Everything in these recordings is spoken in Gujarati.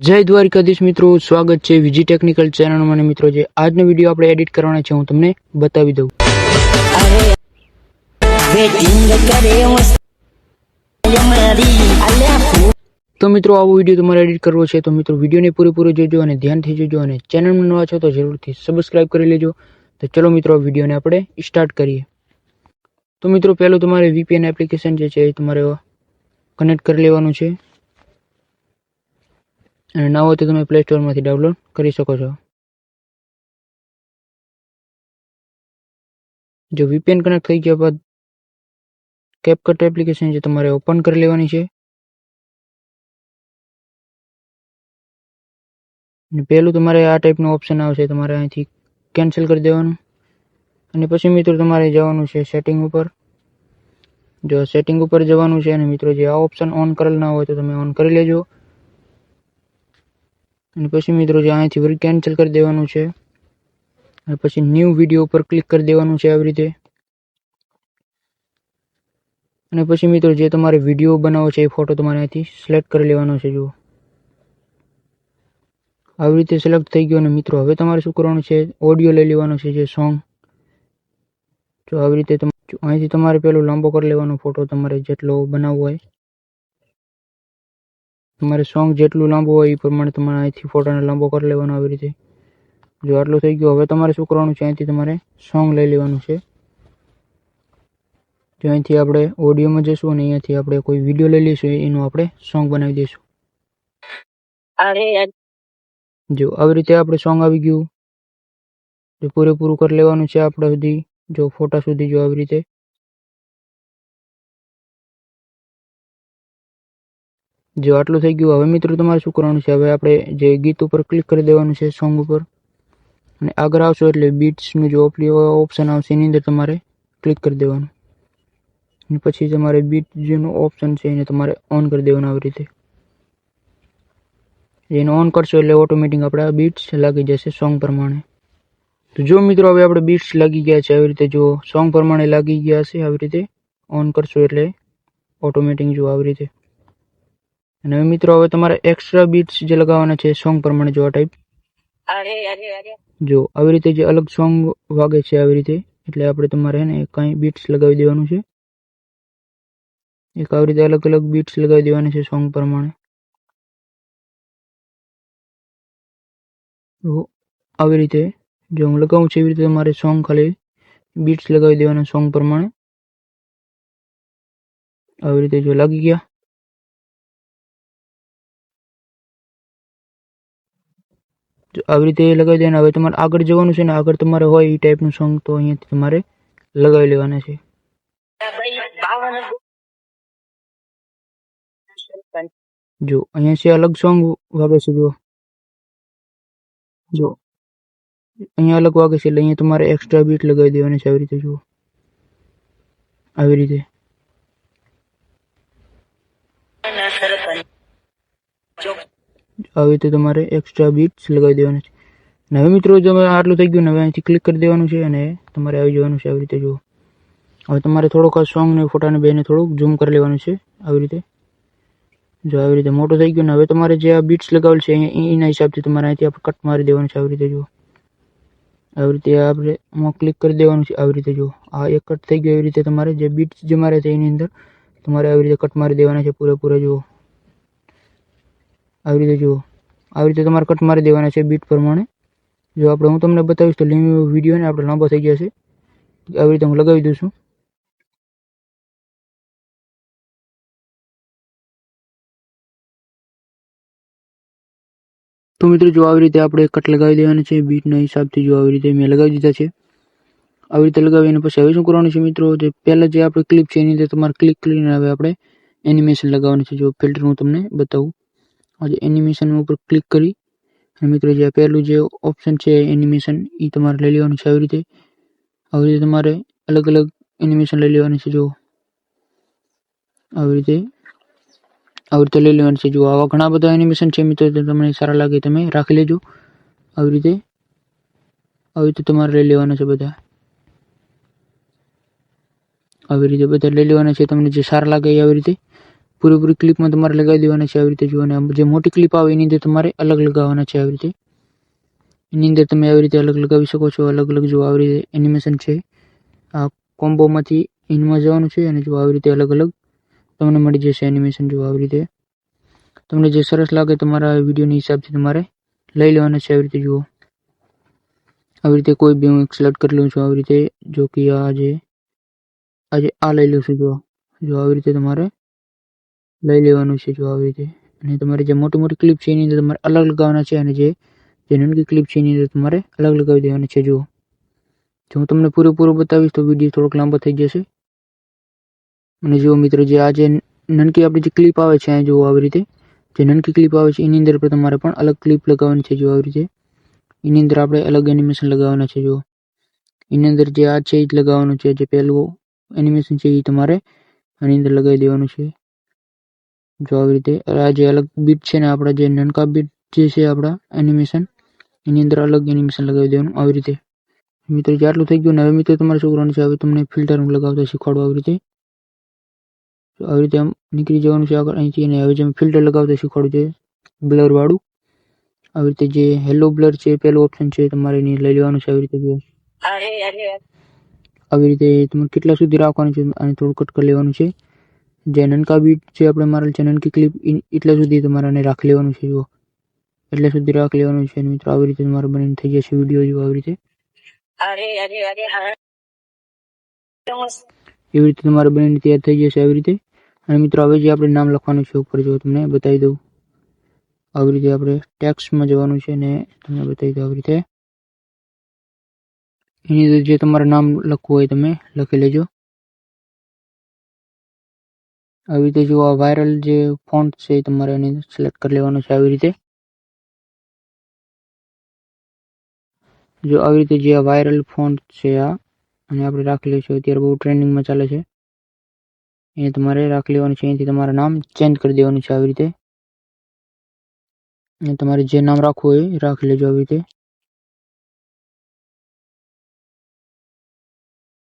જય દ્વારકાધીશ મિત્રો, સ્વાગત છે વિજી ટેકનિકલ ચેનલમાં અને મિત્રો, જે આજનો વીડિયો આપણે એડિટ કરવાના છે, હું તમને બતાવી દઉં. તો મિત્રો, આવો વીડિયો તમારે એડિટ કરવો છે, તો મિત્રો વિડીયોને પૂરેપૂરો જોજો અને ધ્યાનથી જોજો અને ચેનલમાં નવા છો તો જરૂરથી સબસ્ક્રાઇબ કરી લેજો. તો ચલો મિત્રો વિડીયોને આપણે સ્ટાર્ટ કરીએ. તો મિત્રો, પહેલું તમારે વીપીએન એપ્લિકેશન જે છે એ તમારે કનેક્ટ કરી લેવાનું છે. અને ના હોય તો તમે પ્લે સ્ટોરમાંથી ડાઉનલોડ કરી શકો છો. જો વીપીએન કનેક્ટ થઈ ગયા બાદ કેપકટ એપ્લિકેશન જે તમારે ઓપન કરી લેવાની છે. પહેલું તમારે આ ટાઈપનું ઓપ્શન આવશે, તમારે અહીંથી કેન્સલ કરી દેવાનું. અને પછી મિત્રો તમારે જવાનું છે સેટિંગ ઉપર. જો સેટિંગ ઉપર જવાનું છે અને મિત્રો જે આ ઓપ્શન ઓન કરેલ ના હોય તો તમે ઓન કરી લેજો. અને પછી મિત્રો જે અહીંથી વળી કેન્સલ કરી દેવાનું છે. અને પછી ન્યૂ વીડિયો ઉપર ક્લિક કરી દેવાનું છે આવી રીતે. અને પછી મિત્રો જે તમારે વીડિયો બનાવવો છે એ ફોટો તમારે અહીંથી સિલેક્ટ કરી લેવાનો છે, જુઓ. આવી રીતે સિલેક્ટ થઈ ગયો અને મિત્રો હવે તમારે શું કરવાનું છે? ઓડિયો લઈ લેવાનો છે જે સોંગ જો આવી રીતે અહીંથી તમારે પેલો લાંબો કરી લેવાનો ફોટો તમારે જેટલો બનાવવો હોય. તમારે સોંગ જેટલું લાંબુ હોય એ પ્રમાણે તમારે અહીંથી ફોટાને લાંબો કરી લેવાનો આવી રીતે. જો આટલું થઈ ગયું હવે તમારે શું કરવાનું છે? અહીંથી તમારે સોંગ લઈ લેવાનું છે. જો અહીંથી આપણે ઓડિયોમાં જઈશું અને અહીંયાથી આપણે કોઈ વીડિયો લઈ લઈશું એનું આપણે સોંગ બનાવી દઈશું. જો આવી રીતે આપણે સોંગ આવી ગયું. જો પૂરેપૂરું કરી લેવાનું છે આપણે સુધી જો ફોટા સુધી જો આવી રીતે. જો આટલું થઈ ગયું, હવે મિત્રો તમારે શું કરવાનું છે? હવે આપણે જે ગીત ઉપર ક્લિક કરી દેવાનું છે સોંગ ઉપર. અને આગળ આવશો એટલે બીટ્સનું જો ઓપ્શન આવશે, એની અંદર તમારે ક્લિક કરી દેવાનું. પછી તમારે બીટ જેનું ઓપ્શન છે, એને તમારે ઓન કરી દેવાનું આવી રીતે. એને ઓન કરશો એટલે ઓટોમેટિક આપણે બીટ્સ લાગી જશે સોંગ પ્રમાણે. તો જો મિત્રો હવે આપણે બીટ્સ લાગી ગયા છે, આવી રીતે જો સોંગ પ્રમાણે લાગી ગયા છે, આવી રીતે ઓન કરશો એટલે ઓટોમેટિક જો આવી રીતે અને હવે મિત્રો હવે તમારે એક્સ્ટ્રા બીટ્સ જે લગાવવાના છે સોંગ પ્રમાણે જો આ ટાઈપ જો આવી રીતે જે અલગ સોંગ વાગે છે આવી રીતે એટલે આપણે તમારે ને કાંઈ બીટ્સ લગાવી દેવાનું છે. એક આવી રીતે અલગ અલગ બીટ્સ લગાવી દેવાની છે સોંગ પ્રમાણે. આવી રીતે જો હું લગાવું છું એવી રીતે તમારે સોંગ ખાલી બીટ્સ લગાવી દેવાના સોંગ પ્રમાણે. આવી રીતે જો લાગી ગયા. આવી રીતે લગાવી દેવાના. હવે તમારે આગળ જવાનું છે ને, આગળ તમારે હોય એ ટાઈપનું સોંગ તો અહીંયાથી તમારે લગાવી લેવાના છે. જો, અહીંયા છે અલગ સોંગ વાગે છે, જો. જો. અહીંયા અલગ વાગે છે, એટલે અહીંયા તમારે એક્સ્ટ્રા બીટ લગાવી દેવાની છે, આવી રીતે જુઓ આવી રીતે. આવી રીતે તમારે એક્સ્ટ્રા બીટ્સ લગાવી દેવાના છે. અને હવે મિત્રો તમે આટલું થઈ ગયું હવે અહીંથી ક્લિક કરી દેવાનું છે અને તમારે આવી જવાનું છે આવી રીતે જુઓ. હવે તમારે થોડોક આ સોંગને ફોટાને બેને થોડુંક ઝૂમ કરી લેવાનું છે આવી રીતે. જો આવી રીતે મોટો થઈ ગયો ને હવે તમારે જે આ બીટ્સ લગાવેલ છે અહીંયા, એના હિસાબથી તમારે અહીંથી આપણે કટ મારી દેવાનું છે આવી રીતે જુઓ. આવી રીતે આપણે આમાં ક્લિક કરી દેવાનું છે આવી રીતે જુઓ. આ એક કટ થઈ ગયો એવી રીતે તમારે જે બીટ્સ જે મારે છે એની અંદર તમારે આવી રીતે કટ મારી દેવાના છે પૂરેપૂરા જુઓ. આવી રીતે જુઓ આવી રીતે તમારે કટ મારી દેવાના છે બીટ પ્રમાણે. જો આપણે, હું તમને બતાવીશ તો વીડિયો ને આપણે લાંબો થઈ જશે. આવી રીતે હું લગાવી દઉં છું. તો મિત્રો, જો આવી રીતે આપણે કટ લગાવી દેવાના છે બીટના હિસાબથી, જો આવી રીતે મેં લગાવી દીધા છે. આવી રીતે લગાવીને પછી હવે શું કરવાનું છે મિત્રો, જે પહેલાં જે આપણે ક્લિપ છે એની અંદર તમારે ક્લિક કરીને હવે આપણે એનિમેશન લગાવવાનું છે. જો ફિલ્ટર હું તમને બતાવું. આજે એનિમેશન ઉપર ક્લિક કરી. અને મિત્રો, જે પહેલું જે ઓપ્શન છે એનિમેશન એ તમારે લઈ લેવાનું છે આવી રીતે. આવી રીતે તમારે અલગ અલગ એનિમેશન લઈ લેવાની છે જો આવી રીતે. આવી રીતે લઈ લેવાની છે જો આવા ઘણા બધા એનિમેશન છે મિત્રો તમને સારા લાગે તમે રાખી લેજો. આવી રીતે. આવી રીતે તમારે લઈ લેવાના છે બધા. આવી રીતે બધા લઈ લેવાના છે, તમને જે સારા લાગે એ આવી રીતે. પૂરેપૂરી ક્લિપમાં તમારે લગાવી દેવાના છે આવી રીતે જુઓ અને જે મોટી ક્લિપ આવે એની અંદર તમારે અલગ લગાવવાના છે આવી રીતે. એની અંદર તમે આવી રીતે અલગ લગાવી શકો છો, અલગ અલગ જો આવી રીતે એનિમેશન છે. આ કોમ્બોમાંથી ઇનમાં જવાનું છે અને જો આવી રીતે અલગ અલગ તમને મળી જશે એનિમેશન જો આવી રીતે. તમને જે સરસ લાગે તમારા વિડીયોની હિસાબથી તમારે લઈ લેવાના છે આવી રીતે જુઓ. આવી રીતે કોઈ બી હું એક સિલેક્ટ કરી લઉં છું આવી રીતે જો કે આ જે આજે આ લઈ લઉં છું જો જો આવી રીતે તમારે લઈ લેવાનું છે જો આવી રીતે. અને તમારે જે મોટી મોટી ક્લિપ છે એની અંદર તમારે અલગ લગાવવાના છે અને જે જે નાનકી ક્લિપ છે એની અંદર તમારે અલગ લગાવી દેવાની છે, જુઓ. જો હું તમને પૂરેપૂરો બતાવીશ તો વીડિયો થોડોક લાંબો થઈ જશે. અને જુઓ મિત્રો, જે આ જે નાનકી આપણી જે ક્લિપ આવે છે અહીં જુઓ આવી રીતે. જે નાનકી ક્લિપ આવે છે, એની અંદર પણ તમારે પણ અલગ ક્લિપ લગાવવાની છે જો આવી રીતે. એની અંદર આપણે અલગ એનિમેશન લગાવવાના છે, જુઓ. એની અંદર જે આ છે એ જ લગાવવાનું છે, જે પહેલું એનિમેશન છે એ તમારે આની અંદર લગાવી દેવાનું છે. જો આવી રીતે આ જે અલગ બીટ છે ને આપણા જે નાનકા બીટ જે છે આપણા એનિમેશન એની અંદર અલગ એનિમેશન લગાવી દેવાનું આવી રીતે. મિત્રો જે આટલું થઈ ગયું ને હવે મિત્રો તમારા છોકરાનું છે હવે તમને ફિલ્ટર લગાવતા શીખવાડું આવી રીતે. આવી રીતે આમ નીકળી જવાનું છે આગળ અહીંથી અને હવે જેમ ફિલ્ટર લગાવતા શીખવાડું છે બ્લર વાળું. આવી રીતે જે હેલો બ્લર છે પેલું ઓપ્શન છે તમારે એની લઈ લેવાનું છે આવી રીતે આવી રીતે તમારે કેટલા સુધી રાખવાનું છે અને થોડું કટ કરી લેવાનું છે. જે નનકા બીટ જે આપણે મારેલ જેનન નનકી ક્લિપ એટલા સુધી તમારે આને રાખી લેવાનું છે જુઓ. એટલે સુધી રાખ લેવાનું છે મિત્રો. આવી રીતે તમારે બનીને થઈ જશે વીડિયો જો આવી રીતે. એવી રીતે તમારે બનીને તૈયાર થઈ જશે આવી રીતે. અને મિત્રો હવે જે આપણે નામ લખવાનું છે ઉપર જો તમને બતાવી દઉં. આવી રીતે આપણે ટેક્સમાં જવાનું છે ને તમને બતાવી દઉં આવી રીતે. એની અંદર જે તમારે નામ લખવું હોય તમે લખી લેજો. આવી રીતે જો આ વાયરલ જે ફોન્ટ છે એ તમારે એની સિલેક્ટ કરી લેવાનો છે આવી રીતે. જો આવી રીતે જે આ વાયરલ ફોન્ટ છે આ, અને આપણે રાખી લઈશું, અત્યારે બહુ ટ્રેન્ડિંગમાં ચાલે છે. એ તમારે રાખી લેવાનું છે, અહીંથી તમારું નામ ચેન્જ કરી દેવાનું છે આવી રીતે. અને તમારે જે નામ રાખવું હોય એ રાખી લેજો આવી રીતે.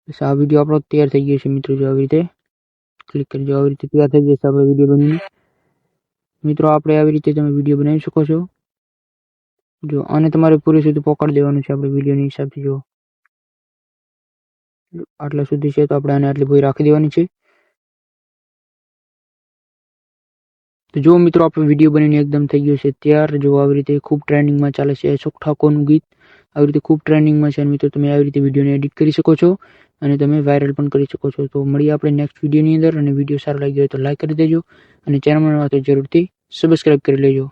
બસ આ વીડિયો આપણો તૈયાર થઈ ગયો છે મિત્રો, જો આવી રીતે. ક્લિક કરજો. આવી રીતે તૈયાર થઈ જશે આપણે વીડિયો બનીને. મિત્રો, આપણે આવી રીતે તમે વીડિયો બનાવી શકો છો. જો આને તમારે પૂરી સુધી પકડી દેવાનું છે આપણે વિડીયોની હિસાબથી, જો. આટલા સુધી છે તો આપણે આને આટલી ભૂઈ રાખી દેવાની છે. તો જો મિત્રો, આપણો વીડિયો બનીને એકદમ થઈ ગયો છે. ત્યાર જો આવી રીતે ખૂબ ટ્રેન્ડિંગમાં ચાલે છે અશોક ઠાકોરનું ગીત. આવી રીતે ખૂબ ટ્રેન્ડિંગમાં છે મિત્રો તમે આવી રીતે વિડીયોને એડિટ કરી શકો છો અને તમે વાયરલ પણ કરી શકો છો. તો મળીએ આપણે નેક્સ્ટ વિડીયોની અંદર અને વીડિયો સારો લાગ્યો હોય તો લાઇક કરી દેજો અને ચેનલમાં તો જરૂરથી સબસ્ક્રાઈબ કરી લેજો.